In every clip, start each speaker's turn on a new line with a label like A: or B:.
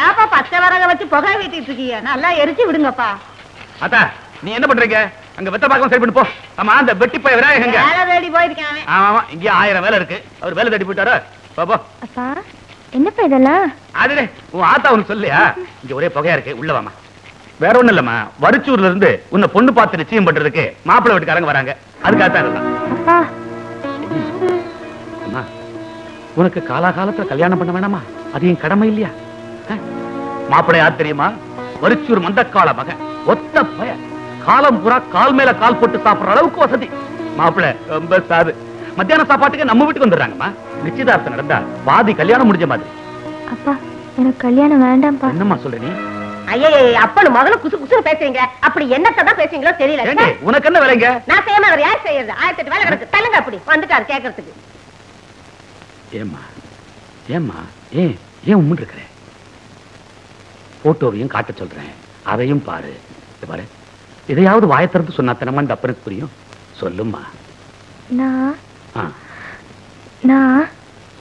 A: ஏப்பா பச்சை வரக வச்சு புகை வீட்டிட்டு இருக்கீங்க? நல்லா எரிச்சு விடுங்கப்பா.
B: அத்தா நீ என்ன பண்றீங்க? அங்க வெத்த பாக்கம் சரி பண்ணி போ. ஆமா அந்த வெட்டி போய் விநாயகர் எங்க
A: வேலை தேடி போயிருக்கேன் அவன்.
B: ஆமா ஆமா இங்கே ஆயிரம் வேலை இருக்கு. அவர் வேலை தேடி போயிட்டாரோ? போ போ.
C: அப்பா என்னப்பா இதெல்லாம்?
B: அதுடே உன் ஆத்தா உனக்கு சொல்லியா? இங்க ஒரே புகையா இருக்கு உள்ள வாமா வேற ஒண்ணும் இல்லம்மா வரிச்சூர்ல இருந்து உன்னை பொண்ணு பார்த்து நிச்சயம் பண்றதுக்கு மாப்பிள்ளை வீட்டுக்காரங்க வராங்க. அதுக்காக தான்.
C: அப்பா.
B: அம்மா உனக்கு காலாகாலத்துல கல்யாணம் பண்ண வேணாமா? அது என் கடமை இல்லையா? யார் தெரியுமா? வரிச்சூர் மந்தக்கால மகன். ஒத்த பய. காலம் பூரா கால் மேல கால் போட்டு சாப்பிடுற அளவுக்கு வசதி. மாப்பிள்ளை ரொம்ப சாது. மத்தியான சாப்பாட்டுக்கு நம்ம வீட்டுக்கு வந்துடுறாங்கம்மா. நிச்சயதார்த்தம் நடந்தா பாதி கல்யாணம் முடிஞ்ச மாதிரி.
C: அப்பா எனக்கு கல்யாணம் வேண்டாம்ப்பா.
B: என்னம்மா சொல்ற நீ?
A: ஐயே அப்பனு முதல்ல குசு குசுன்னு பேசுறீங்க. அப்படி என்னத்தை தான் பேசுறீங்களோ தெரியல.
B: ஏண்டி உனக்கு என்ன வேலைங்க?
A: நான் செய்யாம அவர் யார் செய்யறது? ஆயிரத்தி எட்டு வேலை கிடக்கு. தள்ளுங்க அப்படி. வந்துட்டாரு கேட்கறதுக்கு
B: ஏம்மா? ஏம்மா? ஏன் ஏன் உம்முன்னு இருக்கிற? போட்டோவையும் காட்ட சொல்றேன். அதையும் பாரு. பாரு. இதையாவது வாயை திறந்து சொன்னா தினமா இந்த அப்பனுக்கு புரியும்? சொல்லும்மா.
C: நான்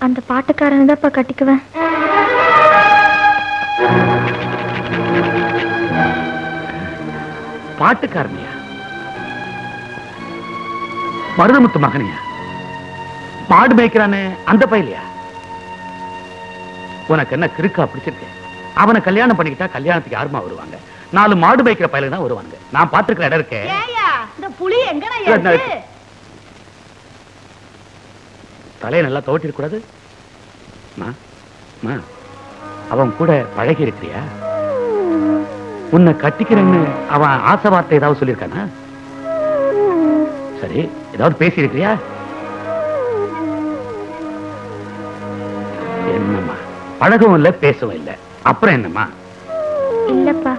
C: அந்த பாட்டுக்காரனை தான்ப்பா கட்டிக்குவேன்.
B: பாட்டுக்காரனியா? மருதமுத்து மகனியா? மாடு மேய்க்கிறானே அந்த பையலையா? உனக்கு என்ன கிறுக்கா பிடிச்சிருக்கு? அவனை கல்யாணம் பண்ணிக்கிட்டா கல்யாணத்துக்கு யாருமா வருவாங்க? நாலு மாடு மேய்க்கிற பையலுக்கு தான் வருவாங்க நான் பாத்துருக்கிற இடம் இருக்கே.
A: ஏயா இந்த புலி
B: தலையை நல்லா துவட்டிருக்க கூடாது. அவன் கூட பழகி இருக்கிறியா உன்னை கட்டிக்கிறேன்னு அவன் ஆசை வார்த்தை ஏதாவது சொல்லியிருக்கானா? சரி ஏதாவது பேசி இருக்கிறியா என்னம்மா பழகவும் இல்ல பேசவும் இல்ல. அப்புறம் என்னம்மா?
C: இல்லப்பா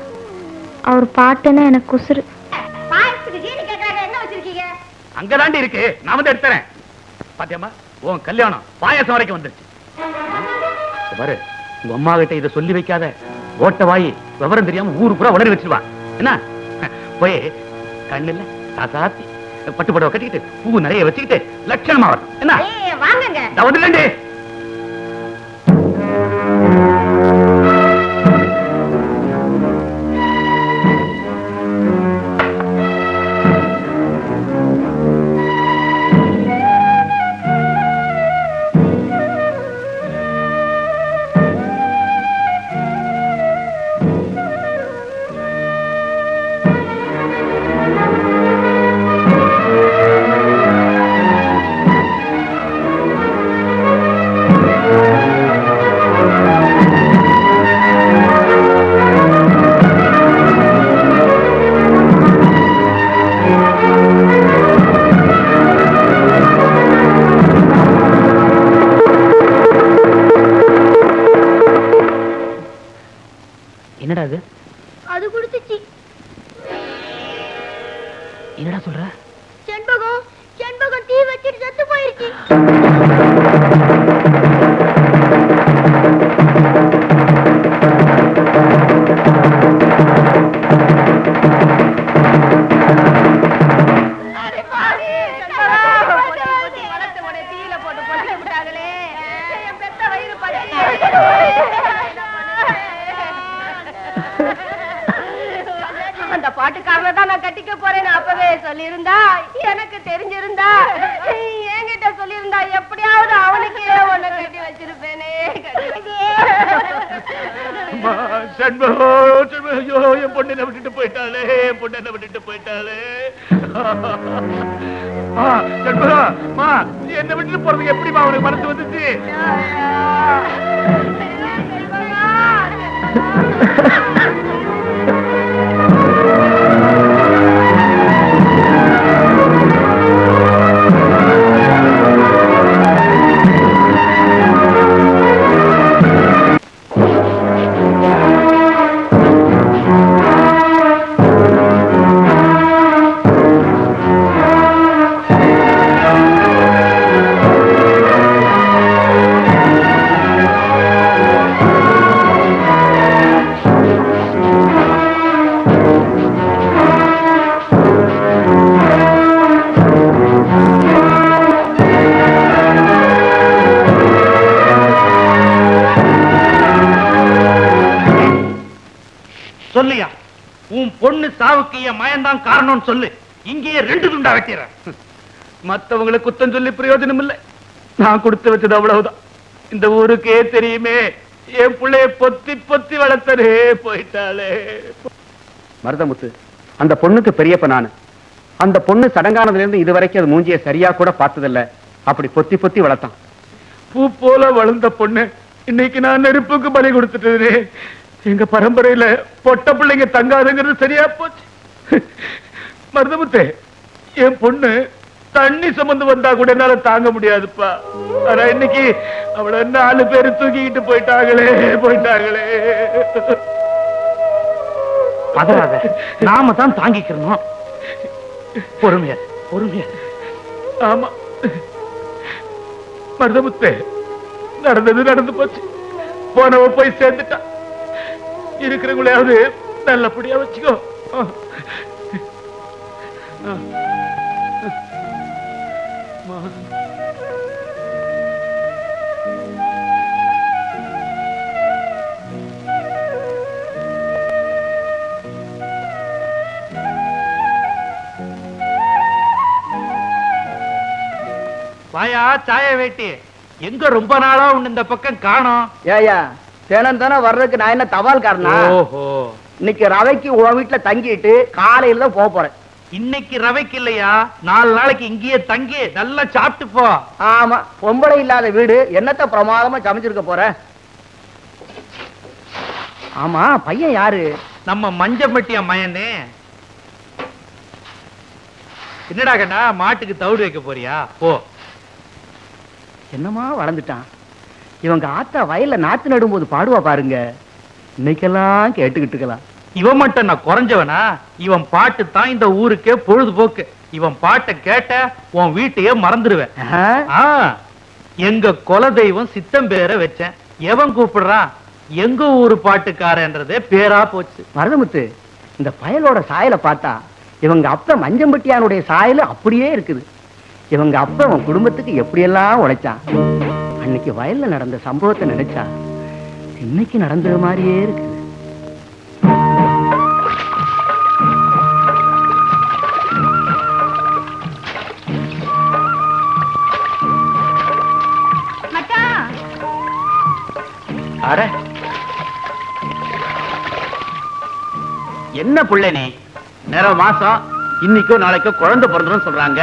C: அவர் பாட்டுன்னா எனக்கு குசுறு
B: அங்கதாண்டி இருக்கு. நான் வந்து எடுத்துறேன். பாத்தியம்மா உன் கல்யாணம் பாயாசம் வரைக்கும் வந்துருச்சு. பாரு உங்க அம்மா கிட்ட இதை சொல்லி வைக்காத. ஓட்ட வாயி விவரம் தெரியாம ஊரு பூரா உளறி வச்சிருவா. என்ன? போய் கண்ணுல காசாத்தி பட்டு புடவை கட்டிக்கிட்டு பூ நிறைய வச்சுக்கிட்டு லட்சணமா வரணும். என்ன?
A: வாங்குங்க.
B: என்னடா சொல்ற?
C: செண்பகம் செண்பகம் தீ வச்சிட்டு செத்து போயிருச்சு.
A: கட்டிக்க போறேன்னு அப்பவே சொல்லியிருந்தா எனக்கு தெரிஞ்சிருந்தா என்கிட்ட சொல்லியிருந்தா எப்படியாவது அவனுக்கே ஒண்ணு கட்டி வச்சிருப்பேனே.
B: சண்முகோ, ஐயோ, என் பொண்ணு என்ன விட்டுட்டு போயிட்டாளே என் பொண்ணு என்ன விட்டுட்டு போயிட்டாளே. நீ என்ன விட்டுட்டு போறதுக்கு எப்படிமா அவனுக்கு மனசு வந்துச்சு?
D: பொண்ணு சாவுக்கு என் மயன்தான் காரணம்னு சொல்லு. இங்கேயே ரெண்டு துண்டா வெட்டிடுறேன். மத்தவங்களை குத்தம் சொல்லி பிரயோஜனம் இல்லை நான் கொடுத்து வச்சது அவ்வளவுதான். இந்த ஊருக்கே தெரியுமே என் பிள்ளைய பொத்தி பொத்தி வளர்த்தனே போயிட்டாளே.
E: மருதமுத்து அந்த பொண்ணுக்கு பெரியப்ப நானு. அந்த பொண்ணு சடங்கானதுல இருந்து இது வரைக்கும் அது மூஞ்சிய சரியா கூட பார்த்ததில்ல. அப்படி பொத்தி பொத்தி வளர்த்தான்.
D: பூ போல வளர்ந்த பொண்ணு இன்னைக்கு நான் நெருப்புக்கு பலி கொடுத்துட்டேனே. எங்க பரம்பரையில பொட்ட பிள்ளைங்க தங்காதுங்கிறது சரியா போச்சு. மருதமுத்தே என் பொண்ணு தண்ணி சுமந்து வந்தா கூட என்னால தாங்க முடியாதுப்பா. ஆனா இன்னைக்கு அவள நாலு பேரு தூக்கிக்கிட்டு போயிட்டாங்களே போயிட்டாங்களே.
F: பதறாத நாம தான் தாங்கிக்கிறோம் பொறுமையா பொறுமையா.
D: ஆமா. மருதமுத்தே நடந்தது நடந்து போச்சு. போனவ போய் சேர்ந்துட்டான் இருக்கிறவங்களையாவது நல்லபடியா வச்சுக்கோ.
F: வாயா சாய வேட்டி. எங்க ரொம்ப நாளா உன் இந்த பக்கம் காணோம்?
E: ஏயா தினம் வர்றதுக்கு நான் என்ன தபால் காரணா இன்னைக்கு ரவைக்கு உன் வீட்டுல தங்கிட்டு காலையில தான் போக போறேன்.
F: இன்னைக்கு ரவைக்கு இல்லையா? நாலு நாளைக்கு இங்கேயே தங்கி நல்லா சாப்பிட்டு போ.
E: ஆமா பொம்பளை இல்லாத வீடு. என்னத்த பிரமாதமா சமைச்சிருக்க போற? ஆமா பையன் யாரு?
F: நம்ம மஞ்சம்பட்டி மயனே. என்னடா கண்ணா மாட்டுக்கு தவிடு வைக்க போறியா? போ.
E: என்னமா வளர்ந்துட்டான். இவங்க ஆத்தா வயல்ல நாத்து நடும்போது பாடுவா பாருங்க. இன்னைக்கெல்லாம் கேட்டுக்கிட்டுக்கலாம்.
F: இவன் மட்டும் நான் குறைஞ்சவனா? இவன் பாட்டு தான் இந்த ஊருக்கே பொழுதுபோக்கு. இவன் பாட்டை கேட்ட உன் வீட்டையே மறந்துடுவேன் எங்க குல தெய்வம் சித்தம் பேரை வச்சேன். எவன் கூப்பிடுறான்? எங்க ஊரு பாட்டுக்காரன்றதே பேரா போச்சு.
E: மருதமுத்து இந்த பயலோட சாயலை பார்த்தா இவங்க அப்ப மஞ்சம்பட்டியானுடைய சாயல் அப்படியே இருக்குது. இவங்க அப்ப அவன் குடும்பத்துக்கு எப்படியெல்லாம் உழைச்சான்? அன்னைக்கு வயல்ல நடந்த சம்பவத்தை நினைச்சா இன்னைக்கு நடந்தது மாதிரியே
D: அட! என்ன புள்ள நீ? நேர மாசம் இன்னைக்கோ நாளைக்கோ குழந்தை பிறந்துரும் சொல்றாங்க.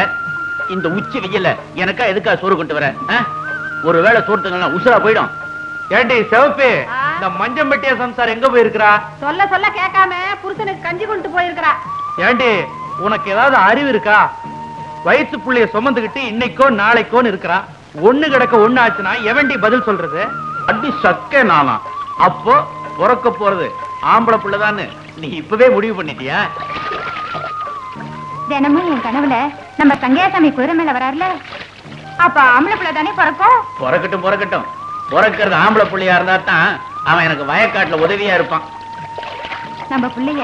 D: இந்த உச்சி வெயில்ல எனக்கா எதுக்கா சோறு கொண்டு வர? ஒருவேளை சோறு தங்கலாம் உசுரா போயிடும்.
F: ஏண்டி சிவப்பு? இந்த மஞ்சம்பட்டிய சம்சார் எங்க போயிருக்கிறா?
A: சொல்ல சொல்ல கேட்காம புருஷனுக்கு கஞ்சி கொண்டு போயிருக்கிறா.
F: ஏண்டி உனக்கு ஏதாவது அறிவு இருக்கா? வயிற்று புள்ளைய சுமந்துகிட்டு இன்னைக்கோ நாளைக்கோன்னு இருக்கிறா. ஒண்ணு கிடக்க ஒண்ணு ஆச்சுன்னா எவன்டி பதில் சொல்றது?
D: அடி சக்க நாளாம் அப்போ பிறக்க போறது ஆம்பளை பிள்ளைதான்னு நீ இப்பவே முடிவு பண்ணிட்டியா?
C: தினமும் என் கனவுல நம்ம சங்கையாசாமி குதிரை மேல வராருல? அப்ப ஆம்பளை பிள்ளை தானே பிறக்கும்?
D: பிறக்கட்டும் பிறக்கட்டும். பிறக்கிறது ஆம்பளை பிள்ளையா இருந்தா தான் அவன் எனக்கு வயக்காட்டுல உதவியா இருப்பான்.
C: நம்ம பிள்ளைய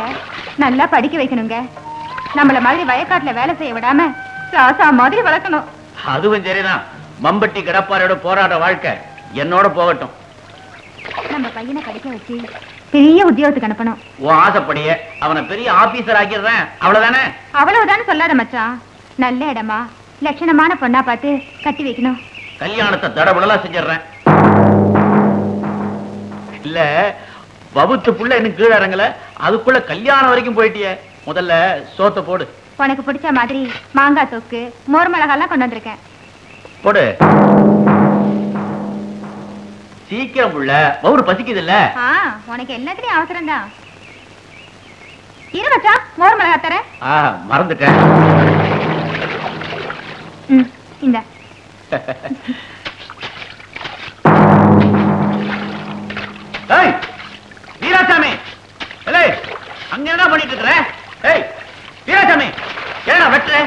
C: நல்லா படிக்க வைக்கணுங்க. நம்மள மாதிரி வயக்காட்டுல வேலை செய்ய விடாம ராசா மாதிரி வளர்க்கணும்.
D: அதுவும் சரிதான். மம்பட்டி கடப்பாரோட போராட வாழ்க்கை என்னோட போகட்டும்.
C: நம்ம பையனை படிக்க வச்சு பெரிய உத்தியோகத்துக்கு அனுப்பணும்.
D: உன் ஆசைப்படியே அவனை பெரிய ஆபீசர் ஆக்கிடுறேன். அவ்வளவுதானே?
C: அவ்வளவுதான் சொல்லாத மச்சான். நல்ல இடமா. லட்சணமான பொண்ணா பார்த்து கட்டி வைக்கணும்.
D: கல்யாணத்தை தடபுடலா செஞ்சிடுறேன். இல்ல வவுத்து புள்ள இன்னும் கீழே இறங்கல. அதுக்குள்ள கல்யாணம் வரைக்கும் போயிட்டியே. முதல்ல சோத்த போடு.
C: உனக்கு பிடிச்ச மாதிரி மாங்காய் தொக்கு மோர் மிளகாலாம் கொண்டு வந்திருக்கேன்.
D: போடு. சீக்கிரம் புள்ள. வவுறு பசிக்குது இல்ல
C: ஆ உனக்கு எல்லாத்துலயும் அவசரம் தான் இரு மச்சான் மோர் மிளகா தரேன்.
D: மறந்துட்டேன்.
C: இந்த.
D: ஏய் வீராசாமி. அங்க என்ன பண்ணிட்டு இருக்கிற? ஏய் வீராசாமி ஏடா வெட்டுற?